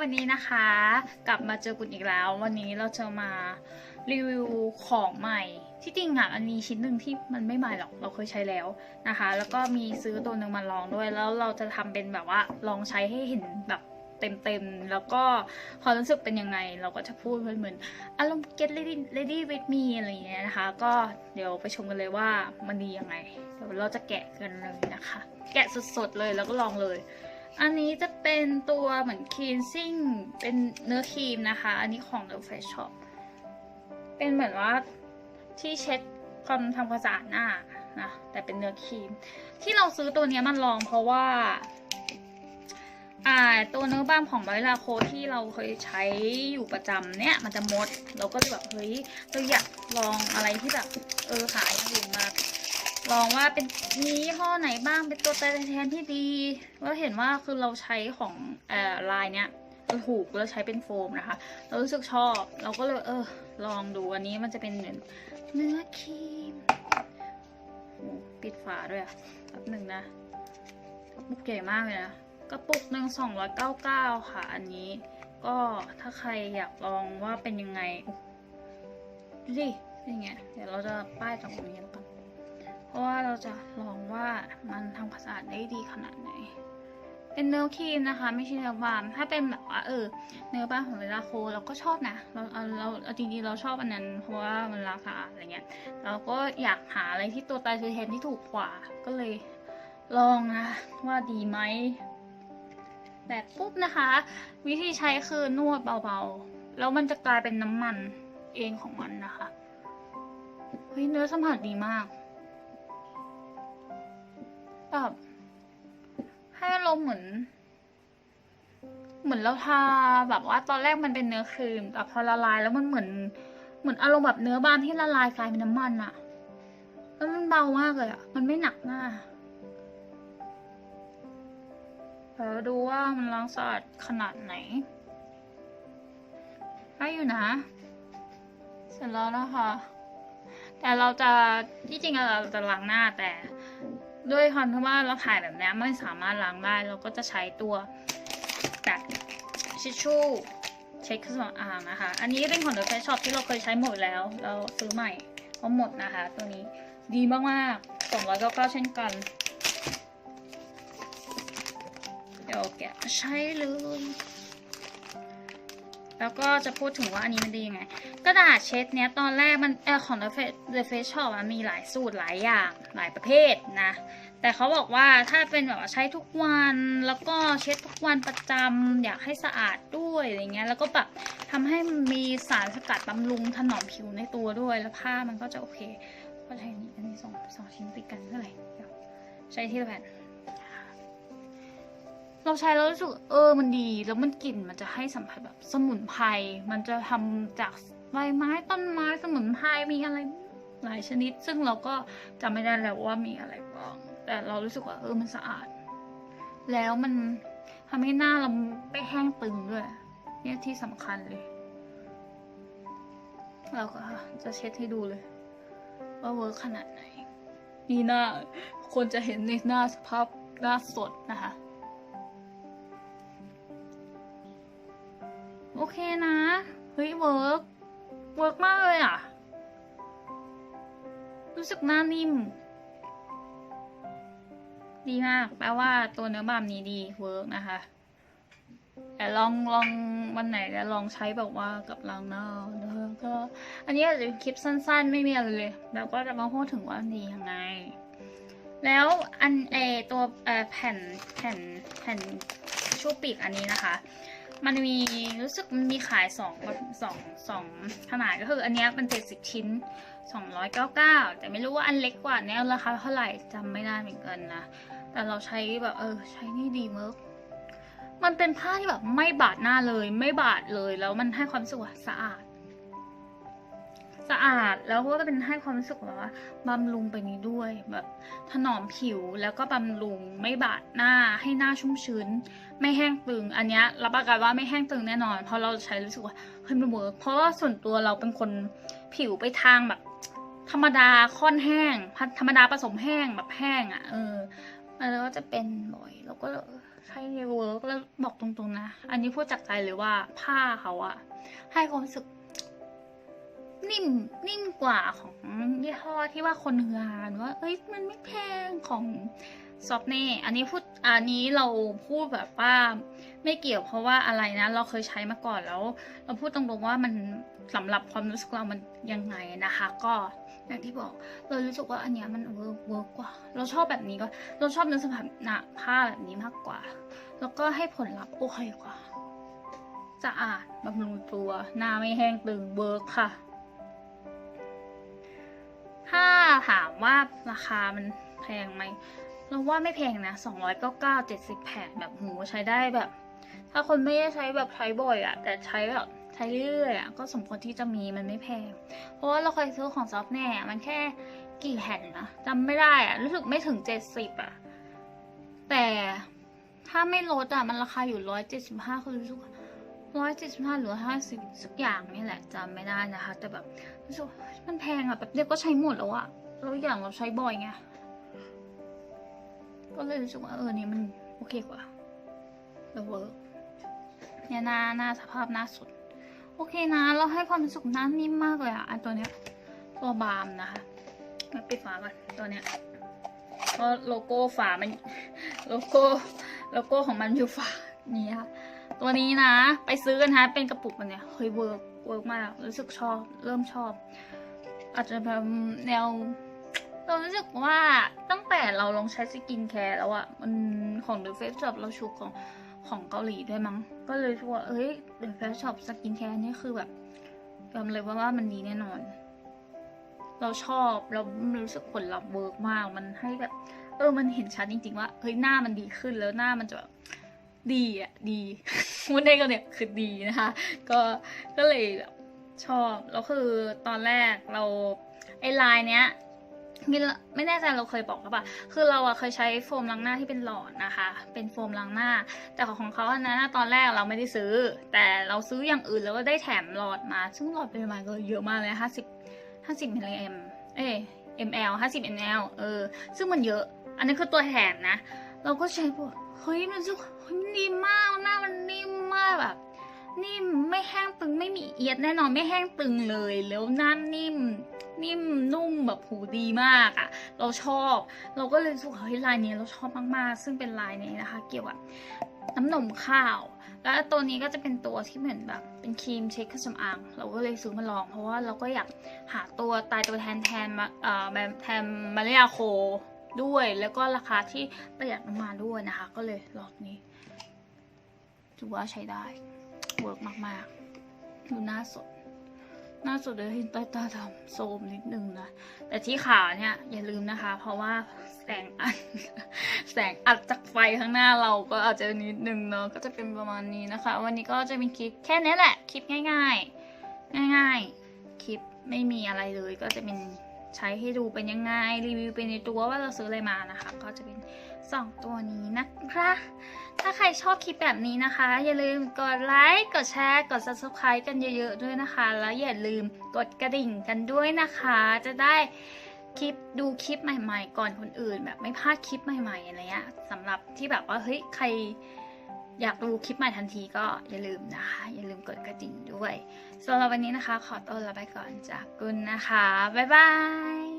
วันนี้นะคะ กลับมาเจอคุณอีกแล้ว วันนี้เราจะมารีวิวของใหม่ ที่จริงอะมันมีชิ้นหนึ่งที่มันไม่ใหม่หรอกเราเคยใช้แล้วนะคะ แล้วก็มีซื้อตัวหนึ่งมาลองด้วย แล้วเราจะทำเป็นแบบว่าลองใช้ให้เห็นแบบเต็มๆ แล้วก็ความรู้สึกเป็นยังไง เราก็จะพูดเหมือนอารมณ์ get ready ready with me อะไรอย่างเงี้ยนะคะ ก็เดี๋ยวไปชมกันเลยว่ามันดียังไง เดี๋ยวเราจะแกะกันเลยนะคะ แกะสดๆเลยแล้วก็ลองเลย อันนี้จะเป็นตัวเหมือนคลีนซิ่งเป็นเนื้อครีมนะคะ อันนี้ของ The Face Shop เป็นเหมือนว่าที่เช็ดความทำความสะอาดหน้านะแต่เป็นเนื้อครีม ที่เราซื้อตัวนี้มันลองเพราะว่า อ่าตัวเนื้อบ้ามของไวลาโคที่เราเคยใช้อยู่ประจำเนี่ย มันจะมด เราก็เลยแบบเฮ้ยเราอยากลองอะไรที่แบบเออหาอย่างอื่นมา ลองว่าเป็นมียี่ห้อไหนบ้างเป็นตัวแทนที่ดีแล้วเห็นว่าคือเราใช้ของเอ่อลายเนี้ยถูกแล้วใช้เป็นโฟมนะคะ เรารู้สึกชอบ เราก็เลยเออลองดูอันนี้มันจะเป็นเหมือนเนื้อครีมปิดฝาด้วยอะแป๊บหนึ่งนะกระปุกใหญ่มากเลยนะกระปุกหนึ่งสองร้อยเก้าเก้าค่ะ อันนี้ ก็ถ้าใครอยากลองว่าเป็นยังไงดูดิเป็นไงเดี๋ยวเราจะป้ายจากตรงนี้ เราจะลองว่ามันทำความสะอาดได้ดีขนาดไหน เป็นเนื้อครีมนะคะ ไม่ใช่เนื้อบาล์มถ้าเป็นแบบว่าเออ เนื้อบามของเวลาโคเราก็ชอบนะเราเราเราเราจริงๆเราชอบอันนั้น เพราะว่ามันราคาอะไรเงี้ย เราก็อยากหาอะไรที่ตัวตายตัวแทนที่ถูกกว่า ก็เลยลองนะว่าดีไหมแบบปุ๊บนะคะ วิธีใช้คือนวดเบาๆ แล้วมันจะกลายเป็นน้ำมันเองของมันนะคะ เฮ้ยเนื้อสัมผัสดีมาก แบบให้อารมณ์เหมือน เหมือนเราทาแบบว่าตอนแรกมันเป็นเนื้อครีม แต่พอละลายแล้วมันเหมือน เหมือนอารมณ์แบบเนื้อบานที่ละลายกลายเป็นน้ำมันอะแล้วมันเบามากเลยอะมันไม่หนักหน้าเดี๋ยวดูว่ามันล้างสะอาดขนาดไหนได้อยู่นะ เสร็จแล้วนะคะ แต่เราจะที่จริงเราจะล้างหน้าแต่ ด้วยความที่ว่าเราถ่ายแบบนี้ไม่สามารถล้างได้เราก็จะใช้ตัวแบบชิชชู่เช็ดเครื่องสำอางนะคะ อันนี้เป็นของ The Face Shop ที่เราเคยใช้หมดแล้ว เราซื้อใหม่เพราะหมดนะคะ ตัวนี้ดีมากๆ299เช่นกัน เดี๋ยวแกะใช้เลย แล้วก็จะพูดถึงว่าอันนี้มันดียังไง กระดาษเช็ดเนี้ยตอนแรกมันเออของ The Face The Face Shop อะมีหลายสูตรหลายอย่างหลายประเภทนะ แต่เขาบอกว่าถ้าเป็นแบบว่าใช้ทุกวันแล้วก็เช็ดทุกวันประจำอยากให้สะอาดด้วยอะไรเงี้ยแล้วก็แบบทำให้มีสารสกัดบำรุงถนอมผิวในตัวด้วยแล้วผ้ามันก็จะโอเค ก็ใช้นี้อันนี้สองสองชิ้นติดกันเท่าไหร่ใช้ที่ละแผ่น เราใช้แล้วรู้สึกเออมันดี แล้วมันกลิ่นมันจะให้สัมผัสแบบสมุนไพรมันจะทำจากใบไม้ต้นไม้สมุนไพรมีอะไรหลายชนิด ซึ่งเราก็จำไม่ได้แล้วว่ามีอะไรบ้างแต่เรารู้สึกว่าเออมันสะอาด แล้วมันทำให้หน้าเราไม่แห้งตึงด้วย เนี่ยที่สำคัญเลย เราก็จะเช็ดให้ดูเลย ว่าเวิร์ขนาดไหนนี่หน้าคนจะเห็นในหน้าสภาพหน้าสดนะคะ เคนะ เฮ้ยเวิร์กเวิร์กมากเลยอะ รู้สึกหน้านิ่ม ดีมาก แปลว่าตัวเนื้อบามนี้ดีเวิร์กนะคะแต่ลองลองวันไหนแล้วลองใช้แบบว่ากับล้างหน้านะคะก็ อันนี้อาจจะเป็นคลิปสั้นๆ ไม่มีอะไรเลย แล้วก็จะมาพูดถึงว่าดียังไง แล้วอันเอตัวแผ่นแผ่นแผ่นชูปีกอันนี้นะคะ มันมีรู้สึกมันมีขายสองสองสองขนาดก็คืออันนี้ยมันเจ็ดสิบชิ้นสองร้อยเก้าเก้าแต่ไม่รู้ว่าอันเล็กกว่าเนี้ยราคาเท่าไหร่จำไม่ได้เหมือนกันนะ แต่เราใช้แบบเออใช้นี่ดีมากมันเป็นผ้าที่แบบไม่บาดหน้าเลยไม่บาดเลยแล้วมันให้ความสว่าสะอาด สะอาดแล้วก็เป็นให้ความรู้สึกแบบว่าบำรุงไปนี้ด้วยแบบถนอมผิวแล้วก็บำรุงไม่บาดหน้าให้หน้าชุ่มชื้น ไม่แห้งตึง อันนี้รับประกันว่าไม่แห้งตึงแน่นอน เพราะเราใช้รู้สึกว่าเฮ้ยมันเวิร์กเพราะว่าส่วนตัวเราเป็นคนผิวไปทางแบบ ธรรมดาค่อนแห้ง ธรรมดาผสมแห้งแบบแห้งอะ่ะเออมันก็จะเป็นบ่อยแล้วก็ใช้เวิร์กแล้วบอกตรงๆนะ อันนี้พูดจากใจเลยว่าผ้าเขาอะให้ความรู้สึก นิ่มนิ่มกว่าของยี่ห้อที่ว่าคนฮือฮานว่าเอ้ยมันไม่แพงของซอฟเน่อันนี้พูดอันนี้เราพูดแบบว่าไม่เกี่ยวเพราะว่าอะไรนะ เราเคยใช้มาก่อนแล้ว เราพูดตรงๆว่ามันสำหรับความรู้สึกเรามันยังไงนะคะ ก็อย่างที่บอกเรารู้สึกว่าอันเนี้ยมันเวิร์กเวิร์กกว่า เราชอบแบบนี้ก็เราชอบเนื้อสัมผัสหนาผ้าแบบนี้มากกว่า แล้วก็ให้ผลลัพธ์โอเคกว่าสะอาดบำรุงตัว หน้าไม่แห้งตึงเวิร์กค่ะ ถ้าถามว่าราคามันแพงไหมเราว่าไม่แพงนะสองร้อยเก้าเก้าเจ็ดสิบแผ่นแบบหูใช้ได้แบบ ถ้าคนไม่ได้ใช้แบบใช้บ่อยอะแต่ใช้แบบใช้เรื่อยๆอะก็สมควรที่จะมีมันไม่แพง เพราะว่าเราเคยซื้อของซอฟแน่มันแค่กี่แผ่นนะจำไม่ได้อะรู้สึกไม่ถึงเจ็ดสิบอะแต่ถ้าไม่ลดอะมันราคาอยู่ร้อยเจ็ดสิบห้าคือรู้สึก ร้อยเจ็ดสิบห้าหรือห้าสิบสักอย่างนี่แหละจำไม่ได้นะคะ แต่แบบรู้สึกมันแพงอะแบบเดียวก็ใช้หมดแล้วอะแล้วอย่างเราใช้บ่อยไงก็เลยรู้สึกว่าเออนี่มันโอเคกว่าแล้วเวิร์กเนี่ยหน้าหน้าสภาพหน้าสุด โอเคนะเราให้ความรู้สึกหน้านิ่มมากเลยอะอันตัวเนี้ยตัวบามนะคะมาปิดฝาก่อนตัวเนี้ยเพราะโลโก้ฝามันโลโก้โลโก้ของมันอยู่ฝานี้ค่ะ ตัวนี้นะ ไปซื้อกันฮะเป็นกระปุกมันเนี่ยเฮ้ยเวิร์กเวิร์กมากรู้สึกชอบ เริ่มชอบ อาจจะแบบแนวเรารู้สึกว่าตั้งแต่เราลองใช้สกินแคร์แล้วอะมันของ The Face Shop เราชูของของเกาหลีด้วยมั้ง ก็เลยรู้ว่าเอ้ย The Face Shop สกินแคร์นี่คือแบบยอมเลยว่าว่ามันดีแน่นอน เราชอบเรารู้สึกผลลัพธ์เวิร์กมาก มันให้แบบ เออมันเห็นชัดจริงๆว่าเฮ้ยหน้ามันดีขึ้นแล้วหน้ามันจะแบบ ดีอะดีพูดได้ก็เนี่ยคือดีนะคะ ก็ก็เลยแบบชอบแล้วคือตอนแรกเราไอ้ลายเนี้ยมินไม่แน่ใจเราเคยบอกหรือเปล่า คือเราอะเคยใช้โฟมล้างหน้าที่เป็นหลอดนะคะ เป็นโฟมล้างหน้า แต่ของของเขาอันนั้นตอนแรกเราไม่ได้ซื้อ แต่เราซื้ออย่างอื่นแล้วก็ได้แถมหลอดมา ซึ่งหลอดเป็นประมาณก็เยอะมากเลยห้าสิบห้าสิบมิลลิแอมเอ้ย ml ห้าสิบ ml เออ ซึ่งมันเยอะ อันนี้คือตัวแถมนะ เราก็ใช้พวกเฮ้ยมันรู้ สึกเฮ้ยมันดีมากหน้ามันนิ่มมากแบบนิ่มไม่แห้งตึงไม่มีเอียดแน่นอนไม่แห้งตึงเลย แล้วหน้านิ่มนิ่มนุ่มแบบหูดีมากอะ่ะ เราชอบ เราก็เลยรู้สึกว่าเฮ้ยลายนี้เราชอบมากๆ ซึ่งเป็นลายนี้นะคะ เกี่ยวกับน้ำนมข้าว แล้วตัวนี้ก็จะเป็นตัวที่เหมือนแบบเป็นครีมเช็คเครื่องสำอาง เราก็เลยซื้อมาลอง เพราะว่าเราก็อยากหาตัวตายตัวแทนแทนมาเอ่อแบบแทนมาริยาโคด้วย แล้วก็ราคาที่ประหยัดลงมาด้วยนะคะ ก็เลยลองนี้ ถือว่าใช้ได้ เวิร์กมากๆ ดูหน้าสด หน้าสดเลยใต้ตาดำโซมนิดนึงนะ แต่ที่ขาเนี่ยอย่าลืมนะคะ เพราะว่าแสงอัด แสงอัดจากไฟข้างหน้าเราก็อาจจะนิดนึงเนาะ ก็จะเป็นประมาณนี้นะคะ วันนี้ก็จะมีคลิปแค่นี้แหละ คลิปง่าย ๆ ง่าย ๆ คลิปไม่มีอะไรเลยก็จะเป็น ใช้ให้ดูเป็นยังไง รีวิวเป็นในตัวว่าเราซื้ออะไรมานะคะ ก็จะเป็นสองตัวนี้นะคะถ้าใครชอบคลิปแบบนี้นะคะ อย่าลืมกดไลค์กดแชร์ กด subscribe กันเยอะๆด้วยนะคะ แล้วอย่าลืมกดกระดิ่งกันด้วยนะคะ จะได้คลิปดูคลิปใหม่ ๆ ก่อนคนอื่น แบบไม่พลาดคลิปใหม่ๆอะไรเงี้ยสำหรับที่แบบว่าเฮ้ยใคร อยากดูคลิปใหม่ทันทีก็อย่าลืมนะคะ อย่าลืมกดกระดิ่งด้วยสำหรับวันนี้นะคะ ขอตัวลาไปก่อนจากกุลนะคะ บ๊ายบาย